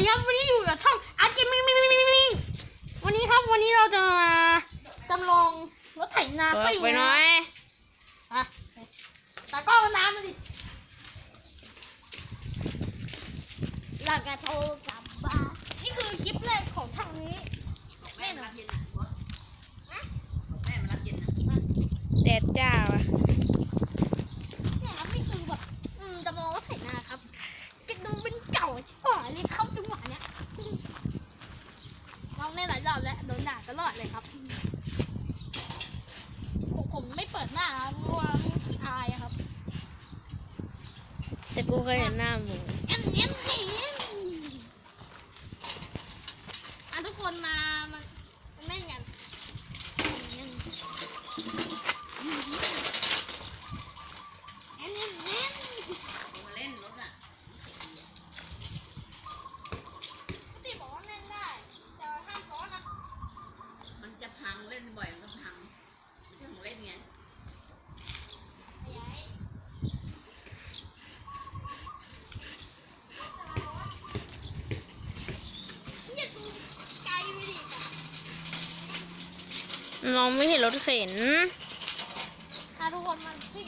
ดีครับวันนี้อยู่กับช่องอาร์จิมิมิมิมิมิวันนี้ครับวันนี้เราจะมาจำลองรถไถนาเปิซิ่ดไปหน่อยอะตากล้องน้ำมาดิหลักกระโทรกลับบ้านนี่คือคลิปแรกของทางนี้แน่นอนแดดจ้าวะ เนี่ยครับนี่คือแบบอืมจำลองรถไถนาครับจะดูเป็นเก่าชิบหายเลยครับจังหวะเนี้ยลองได้หลาย รอบแล้วโดนด่าตลอดเลยครับ ผมผมไม่เปิดหน้าครับเพราะว่าขี้อายอะครับ แต่กูเคยเห็นหน้ามึงเอ็นเอ็นเอ็นอะทุกคนมามามาเล่นกันเอ็นเอ็นเอ็นเอ็นปกติบอกว่าเล่นได้ แต่ว่าห้ามซ้อนนะ มันจะ พังเล่นบ่อยมันก็พังไม่ใช่ของเล่นไงขยายอย่าดูไกลไปดิมองไม่เห็นรถเข็น ถ้าทุกคนมันสิ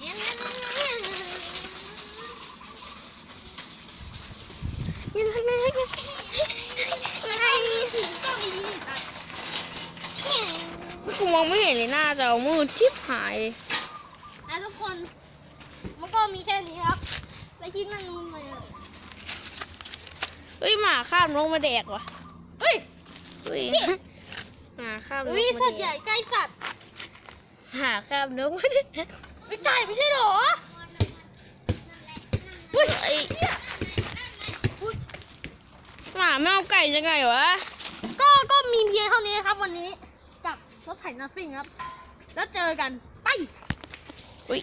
เอ็นเอ็นเอ็นเอ็น ยังไงยังไง อะไรก็มีค่ะ กูมองไม่เห็นเลยหน้าจอมืดชิบหาย อะทุกคน มันก็มีแค่นี้ครับแล้วคิดนั่งมึงมาเลยเฮ้ยหมาข้ามลงมาแดกว่ะเฮ้ยเฮ้ยหมาข้ามนกอุ้ยมาสัตว์แดใหญ่กใกล้สัตว์หาข้ามนกมาแดกไม่ไก่ไม่ใช่เหรออุ้ยไอ้หมาไม่เอาไก่ยังไงวะ ก็ก็มีเพียงเท่านี้ครับวันนี้กับ รถไถนาซิ่งครับ แล้วเจอกัน ไป อุ้ย